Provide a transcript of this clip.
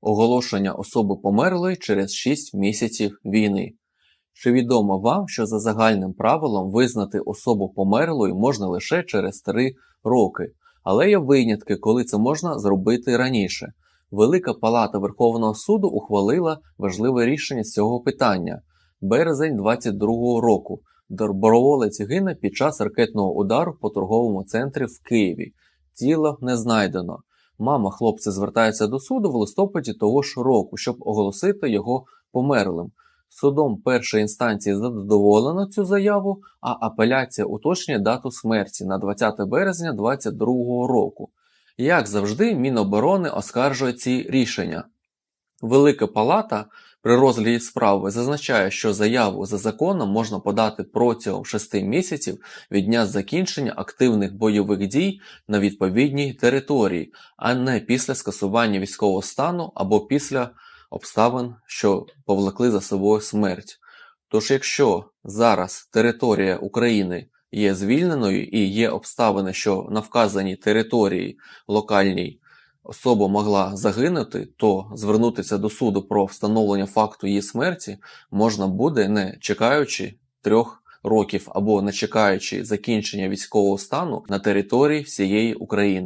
Оголошення особи померлої через 6 місяців війни. Чи відомо вам, що за загальним правилом визнати особу померлою можна лише через 3 роки, але є винятки, коли це можна зробити раніше. Велика Палата Верховного суду ухвалила важливе рішення з цього питання. Березень 22-го року. Доброволець гине під час ракетного удару по торговому центрі в Києві. Тіло не знайдено. Мама хлопця звертається до суду в листопаді того ж року, щоб оголосити його померлим. Судом першої інстанції задоволено цю заяву, а апеляція уточнює дату смерті на 20 березня 2022 року. Як завжди, Міноборони оскаржує ці рішення. Велика Палата при розгляді справи зазначає, що заяву за законом можна подати протягом 6 місяців від дня закінчення активних бойових дій на відповідній території, а не після скасування військового стану або після обставин, що повлекли за собою смерть. Тож, якщо зараз територія України є звільненою і є обставини, що на вказаній території локальній особа могла загинути, то звернутися до суду про встановлення факту її смерті можна буде не чекаючи трьох років або не чекаючи закінчення військового стану на території всієї України.